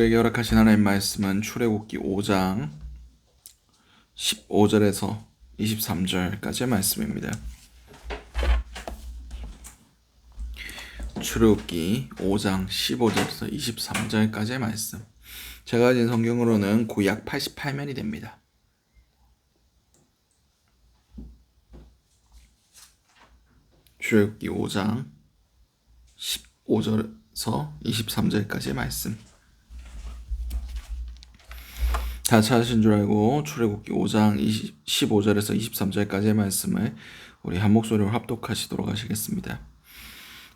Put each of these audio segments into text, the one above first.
우리에게 허락하신 하나님 말씀은 출애굽기 5장 15절에서 23절까지의 말씀입니다. 출애굽기 5장 15절에서 23절까지의 말씀. 제가 가진 성경으로는 구약 88면이 됩니다. 출애굽기 5장 15절에서 23절까지의 말씀. 다 찾으신 줄 알고 출애굽기 5장 20, 15절에서 23절까지의 말씀을 우리 한 목소리로 합독하시도록 하시겠습니다.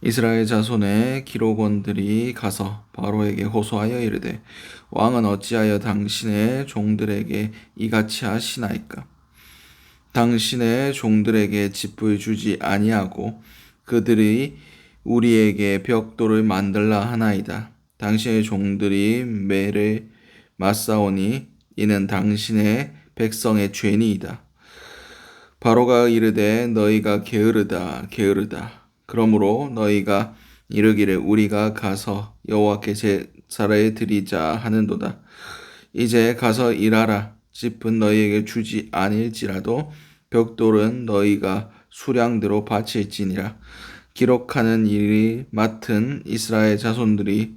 이스라엘 자손의 기록원들이 가서 바로에게 호소하여 이르되 왕은 어찌하여 당신의 종들에게 이같이 하시나이까 당신의 종들에게 집을 주지 아니하고 그들이 우리에게 벽돌을 만들라 하나이다 당신의 종들이 매를 맞사오니 이는 당신의 백성의 죄니이다 바로가 이르되 너희가 게으르다 게으르다 그러므로 너희가 이르기를 우리가 가서 여호와께 제사를 드리자 하는도다. 이제 가서 일하라. 집은 너희에게 주지 아닐지라도 벽돌은 너희가 수량대로 바칠지니라. 기록하는 일이 맡은 이스라엘 자손들이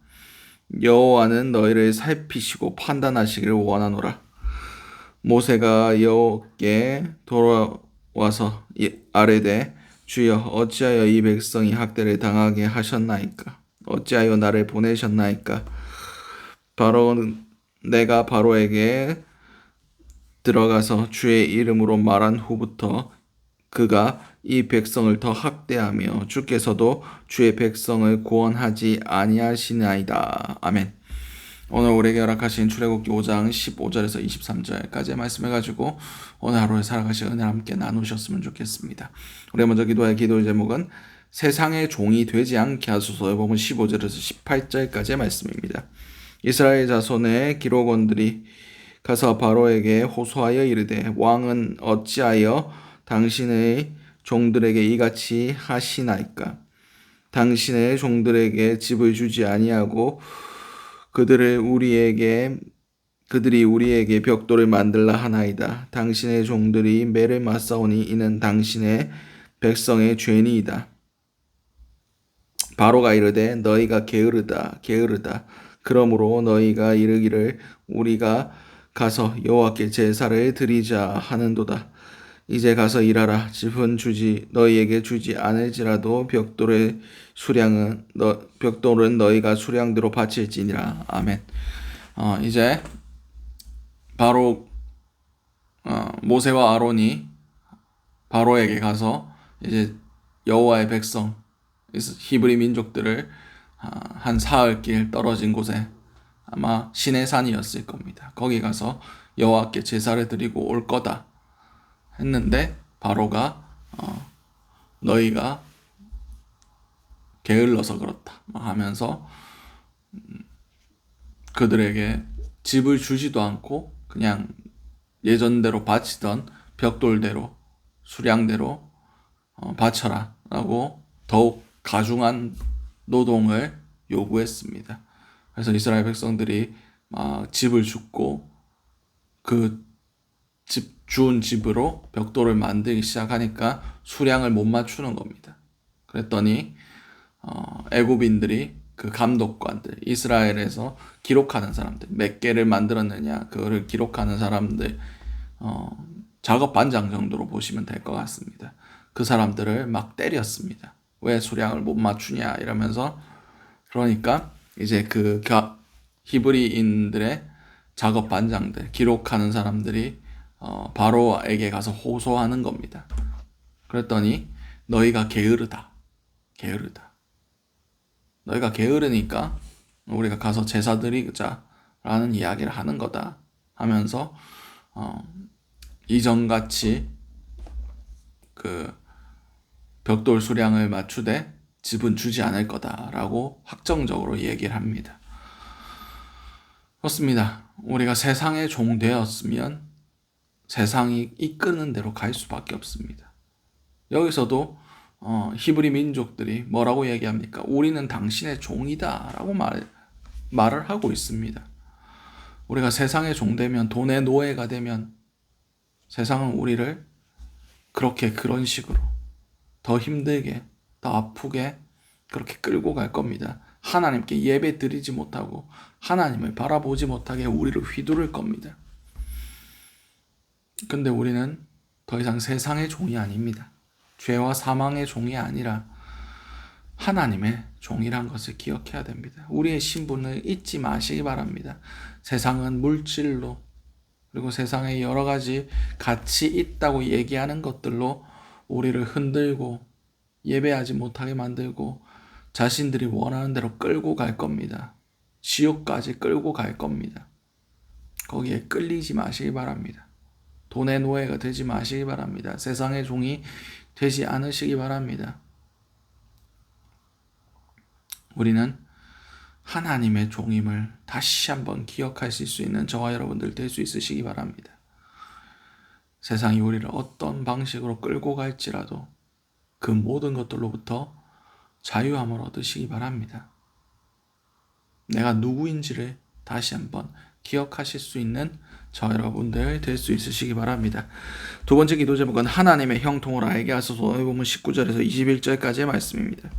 여호와는 너희를 살피시고 판단하시기를 원하노라. 모세가 여호께 돌아 와서 아뢰되 주여 어찌하여 이 백성이 학대를 당하게 하셨나이까 어찌하여 나를 보내셨나이까 바로 내가 바로에게 들어가서 주의 이름으로 말한 후부터 그가 이 백성을 더 학대하며 주께서도 주의 백성을 구원하지 아니하시나이다. 아멘. 오늘 우리에게 허락하신 출애굽기 5장 15절에서 23절까지의 말씀을 가지고 오늘 하루에 살아가신 은혜 함께 나누셨으면 좋겠습니다. 우리 먼저 기도할 기도 제목은 세상의 종이 되지 않게 하소서 보면 15절에서 18절까지의 말씀입니다. 이스라엘 자손의 기록원들이 가서 바로에게 호소하여 이르되 왕은 어찌하여 당신의 종들에게 이같이 하시나이까 당신의 종들에게 집을 주지 아니하고 그들을 우리에게 그들이 우리에게 벽돌을 만들라 하나이다. 당신의 종들이 매를 맞사오니 이는 당신의 백성의 죄니이다. 바로가 이르되 너희가 게으르다 게으르다. 그러므로 너희가 이르기를 우리가 가서 여호와께 제사를 드리자 하는도다. 이제 가서 일하라. 집은 주지 너희에게 주지 않을지라도 벽돌의 수량은 너 벽돌은 너희가 수량대로 바칠지니라. 아멘. 어, 이제 바로 어, 모세와 아론이 바로에게 가서 이제 여호와의 백성 히브리 민족들을 어, 한 사흘 길 떨어진 곳에 아마 신의 산이었을 겁니다. 거기 가서 여호와께 제사를 드리고 올 거다. 했는데 바로가 어, 너희가 게을러서 그렇다 하면서 음, 그들에게 집을 주지도 않고 그냥 예전대로 바치던 벽돌대로 수량대로 어, 바쳐라 라고 더욱 가중한 노동을 요구했습니다. 그래서 이스라엘 백성들이 막 집을 줍고 그 집, 주운 집으로 벽돌을 만들기 시작하니까 수량을 못 맞추는 겁니다. 그랬더니 어, 애굽인들이 그 감독관들 이스라엘에서 기록하는 사람들 몇 개를 만들었느냐 그거를 기록하는 사람들 어, 작업 반장 정도로 보시면 될 것 같습니다. 그 사람들을 막 때렸습니다. 왜 수량을 못 맞추냐 이러면서 그러니까 이제 그 히브리인들의 작업 반장들 기록하는 사람들이 어, 바로에게 가서 호소하는 겁니다. 그랬더니 너희가 게으르다. 게으르다. 너희가 게으르니까 우리가 가서 제사 드리자 라는 이야기를 하는 거다 하면서 어, 이전같이 그 벽돌 수량을 맞추되 집은 주지 않을 거다라고 확정적으로 얘기를 합니다. 그렇습니다. 우리가 세상의 종 되었으면 세상이 이끄는 대로 갈 수밖에 없습니다. 여기서도 어, 히브리 민족들이 뭐라고 얘기합니까? 우리는 당신의 종이다라고 말, 말을 하고 있습니다. 우리가 세상의 종 되면 돈의 노예가 되면 세상은 우리를 그렇게 그런 식으로 더 힘들게 더 아프게 그렇게 끌고 갈 겁니다. 하나님께 예배 드리지 못하고 하나님을 바라보지 못하게 우리를 휘두를 겁니다. 근데 우리는 더 이상 세상의 종이 아닙니다. 죄와 사망의 종이 아니라 하나님의 종이란 것을 기억해야 됩니다. 우리의 신분을 잊지 마시기 바랍니다. 세상은 물질로 그리고 세상에 여러 가지 가치 있다고 얘기하는 것들로 우리를 흔들고 예배하지 못하게 만들고 자신들이 원하는 대로 끌고 갈 겁니다. 지옥까지 끌고 갈 겁니다. 거기에 끌리지 마시기 바랍니다. 돈의 노예가 되지 마시기 바랍니다. 세상의 종이 되지 않으시기 바랍니다. 우리는 하나님의 종임을 다시 한번 기억하실 수 있는 저와 여러분들 될 수 있으시기 바랍니다. 세상이 우리를 어떤 방식으로 끌고 갈지라도 그 모든 것들로부터 자유함을 얻으시기 바랍니다. 내가 누구인지를 다시 한번 기억하실 수 있는 저 여러분들 될 수 있으시기 바랍니다. 두 번째 기도 제목은 하나님의 형통을 알게 하소서 오늘 보면 19절에서 21절까지의 말씀입니다.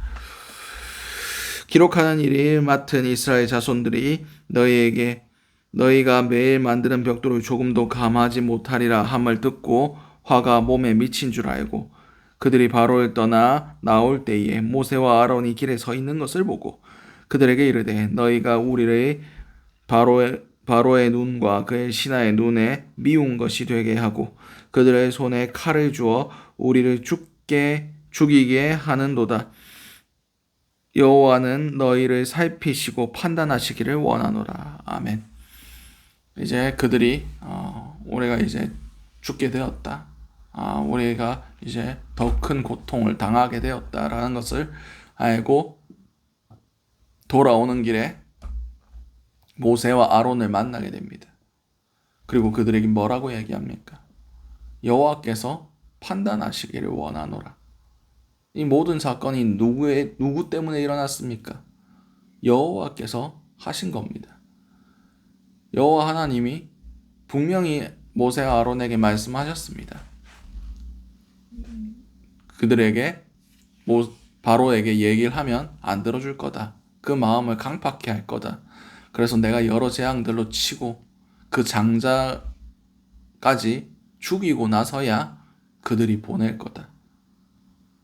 기록하는 일을 맡은 이스라엘 자손들이 너희에게 너희가 매일 만드는 벽돌을 조금도 감하지 못하리라 함을 듣고 화가 몸에 미친 줄 알고 그들이 바로를 떠나 나올 때에 모세와 아론이 길에 서 있는 것을 보고 그들에게 이르되 너희가 우리를 바로의 바로의 눈과 그의 신하의 눈에 미운 것이 되게 하고 그들의 손에 칼을 주어 우리를 죽게 죽이게 하는도다. 여호와는 너희를 살피시고 판단하시기를 원하노라. 아멘. 이제 그들이 어, 우리가 이제 죽게 되었다. 아, 우리가 이제 더 큰 고통을 당하게 되었다라는 것을 알고 돌아오는 길에 모세와 아론을 만나게 됩니다. 그리고 그들에게 뭐라고 얘기합니까? 여호와께서 판단하시기를 원하노라. 이 모든 사건이 누구의 누구 때문에 일어났습니까? 여호와께서 하신 겁니다. 여호와 하나님이 분명히 모세와 아론에게 말씀하셨습니다. 그들에게 바로에게 얘기를 하면 안 들어줄 거다. 그 마음을 강팍해 할 거다. 그래서 내가 여러 재앙들로 치고 그 장자까지 죽이고 나서야 그들이 보낼 거다.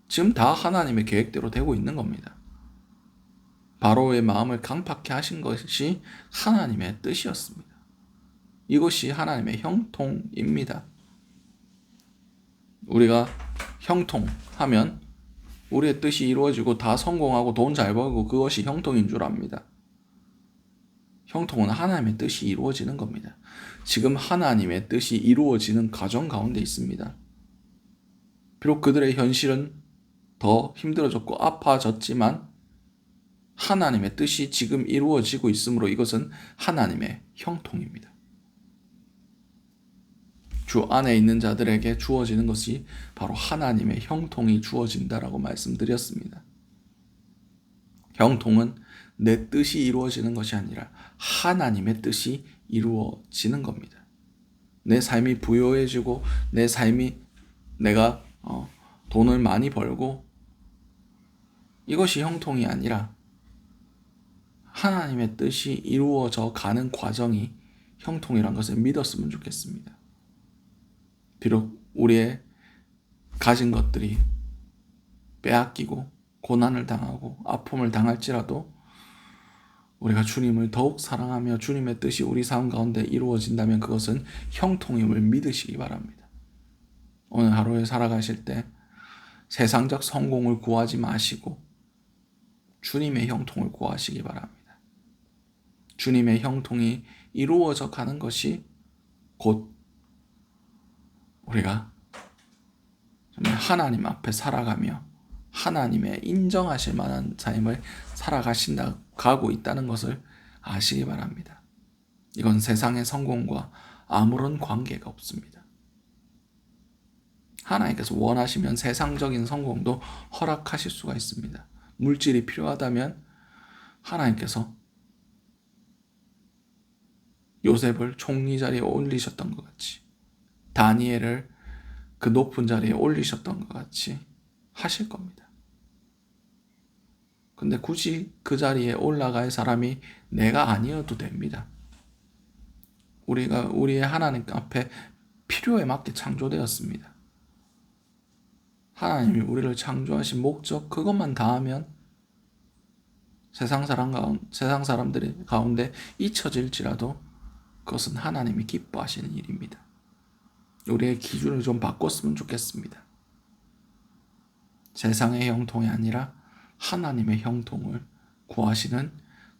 지금 다 하나님의 계획대로 되고 있는 겁니다. 바로의 마음을 강팍해 하신 것이 하나님의 뜻이었습니다. 이것이 하나님의 형통입니다. 우리가 형통 하면 우리의 뜻이 이루어지고 다 성공하고 돈 잘 벌고 그것이 형통인 줄 압니다. 형통은 하나님의 뜻이 이루어지는 겁니다. 지금 하나님의 뜻이 이루어지는 과정 가운데 있습니다. 비록 그들의 현실은 더 힘들어졌고 아파졌지만 하나님의 뜻이 지금 이루어지고 있으므로 이것은 하나님의 형통입니다. 주 안에 있는 자들에게 주어지는 것이 바로 하나님의 형통이 주어진다라고 말씀드렸습니다. 형통은 내 뜻이 이루어지는 것이 아니라 하나님의 뜻이 이루어지는 겁니다. 내 삶이 부유해지고 내 삶이 내가 어, 돈을 많이 벌고 이것이 형통이 아니라 하나님의 뜻이 이루어져 가는 과정이 형통이란 것을 믿었으면 좋겠습니다. 비록 우리의 가진 것들이 빼앗기고 고난을 당하고 아픔을 당할지라도 우리가 주님을 더욱 사랑하며 주님의 뜻이 우리 삶 가운데 이루어진다면 그것은 형통임을 믿으시기 바랍니다. 오늘 하루에 살아가실 때 세상적 성공을 구하지 마시고 주님의 형통을 구하시기 바랍니다. 주님의 형통이 이루어져 가는 것이 곧 우리가 하나님 앞에 살아가며 하나님의 인정하실 만한 삶을 살아가신다 가고 있다는 것을 아시기 바랍니다. 이건 세상의 성공과 아무런 관계가 없습니다. 하나님께서 원하시면 세상적인 성공도 허락하실 수가 있습니다. 물질이 필요하다면 하나님께서 요셉을 총리 자리에 올리셨던 것 같이 다니엘을 그 높은 자리에 올리셨던 것 같이 하실 겁니다. 근데 굳이 그 자리에 올라갈 사람이 내가 아니어도 됩니다. 우리가 우리의 하나님 앞에 필요에 맞게 창조되었습니다. 하나님이 우리를 창조하신 목적 그것만 다하면 세상 사람 가운 세상 사람들이 가운데 잊혀질지라도 그것은 하나님이 기뻐하시는 일입니다. 우리의 기준을 좀 바꿨으면 좋겠습니다. 세상의 형통이 아니라 하나님의 형통을 구하시는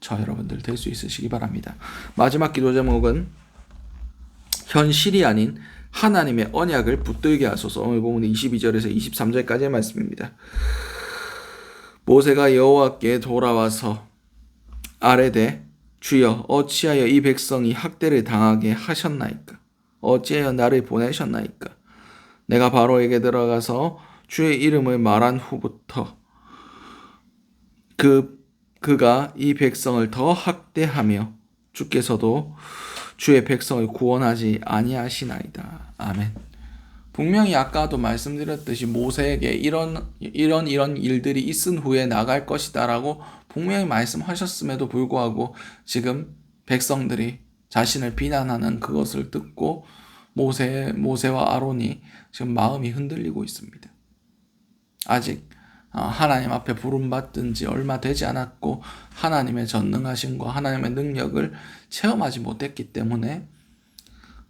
저 여러분들 될 수 있으시기 바랍니다. 마지막 기도 제목은 현실이 아닌 하나님의 언약을 붙들게 하소서. 오늘 보면 22절에서 23절까지의 말씀입니다. 모세가 여호와께 돌아와서 아뢰되 주여 어찌하여 이 백성이 학대를 당하게 하셨나이까? 어찌하여 나를 보내셨나이까? 내가 바로에게 들어가서 주의 이름을 말한 후부터 그 그가 이 백성을 더 학대하며 주께서도 주의 백성을 구원하지 아니하시나이다. 아멘. 분명히 아까도 말씀드렸듯이 모세에게 이런 이런 이런 일들이 있은 후에 나갈 것이다라고 분명히 말씀하셨음에도 불구하고 지금 백성들이 자신을 비난하는 그것을 듣고 모세 모세와 아론이 지금 마음이 흔들리고 있습니다. 아직 어, 하나님 앞에 부름받은 지 얼마 되지 않았고 하나님의 전능하심과 하나님의 능력을 체험하지 못했기 때문에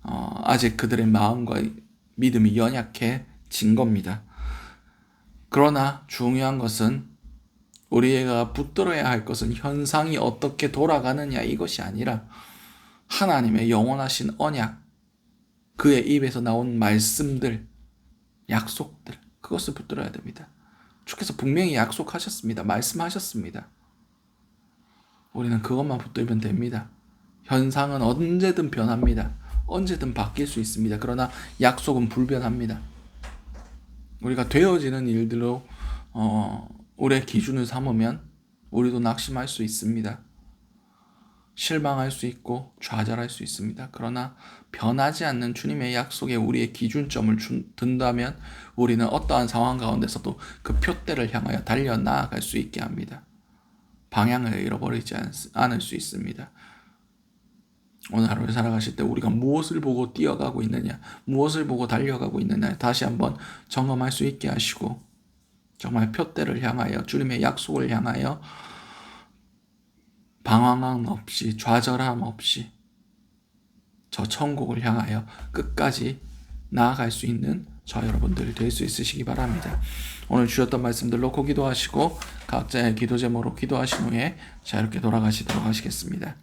어, 아직 그들의 마음과 믿음이 연약해진 겁니다. 그러나 중요한 것은 우리가 붙들어야 할 것은 현상이 어떻게 돌아가느냐 이것이 아니라 하나님의 영원하신 언약, 그의 입에서 나온 말씀들, 약속들, 그것을 붙들어야 됩니다. 주께서 분명히 약속하셨습니다. 말씀하셨습니다. 우리는 그것만 붙들면 됩니다. 현상은 언제든 변합니다. 언제든 바뀔 수 있습니다. 그러나 약속은 불변합니다. 우리가 되어지는 일들로 어, 우리의 기준을 삼으면 우리도 낙심할 수 있습니다. 실망할 수 있고 좌절할 수 있습니다. 그러나 변하지 않는 주님의 약속에 우리의 기준점을 둔다면 우리는 어떠한 상황 가운데서도 그 표대를 향하여 달려 나아갈 수 있게 합니다. 방향을 잃어버리지 않을 수 있습니다. 오늘 하루를 살아가실 때 우리가 무엇을 보고 뛰어가고 있느냐, 무엇을 보고 달려가고 있느냐 다시 한번 점검할 수 있게 하시고 정말 표대를 향하여 주님의 약속을 향하여 방황함 없이 좌절함 없이 저 천국을 향하여 끝까지 나아갈 수 있는 저 여러분들 될 수 있으시기 바랍니다. 오늘 주셨던 말씀들 놓고 기도하시고 각자의 기도 제목으로 기도하신 후에 자유롭게 돌아가시도록 하시겠습니다.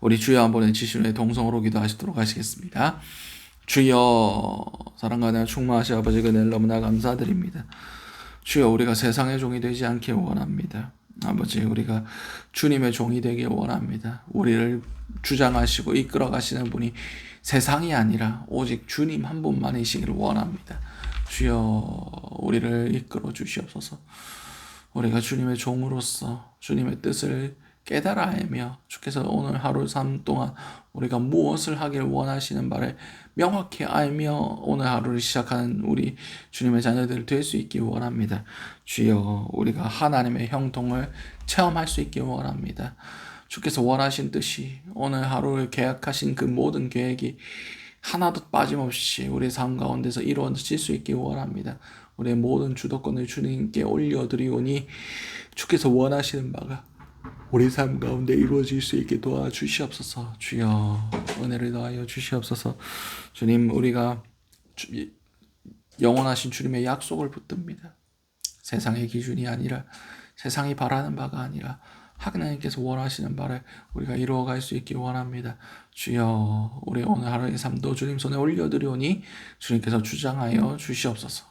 우리 주여 한번 외치신 후에 동성으로 기도하시도록 하시겠습니다. 주여 사랑과 내 충만하신 아버지 그늘 너무나 감사드립니다. 주여 우리가 세상의 종이 되지 않길 원합니다. 아버지 우리가 주님의 종이 되길 원합니다. 우리를 주장하시고 이끌어 가시는 분이 세상이 아니라 오직 주님 한 분만이시기를 원합니다. 주여 우리를 이끌어 주시옵소서. 우리가 주님의 종으로서 주님의 뜻을 깨달아 알며 주께서 오늘 하루 삶 동안 우리가 무엇을 하길 원하시는 바를 명확히 알며 오늘 하루를 시작하는 우리 주님의 자녀들 될 수 있기 원합니다. 주여 우리가 하나님의 형통을 체험할 수 있기 원합니다. 주께서 원하신 뜻이 오늘 하루를 계약하신 그 모든 계획이 하나도 빠짐없이 우리 삶 가운데서 이루어질 수 있기 원합니다. 우리의 모든 주도권을 주님께 올려드리오니 주께서 원하시는 바가 우리 삶 가운데 이루어질 수 있게 도와주시옵소서. 주여 은혜를 더하여 주시옵소서. 주님 우리가 주, 영원하신 주님의 약속을 붙듭니다. 세상의 기준이 아니라 세상이 바라는 바가 아니라 하나님께서 원하시는 바를 우리가 이루어갈 수 있기 원합니다. 주여 우리 오늘 하루의 삶도 주님 손에 올려드리오니 주님께서 주장하여 주시옵소서.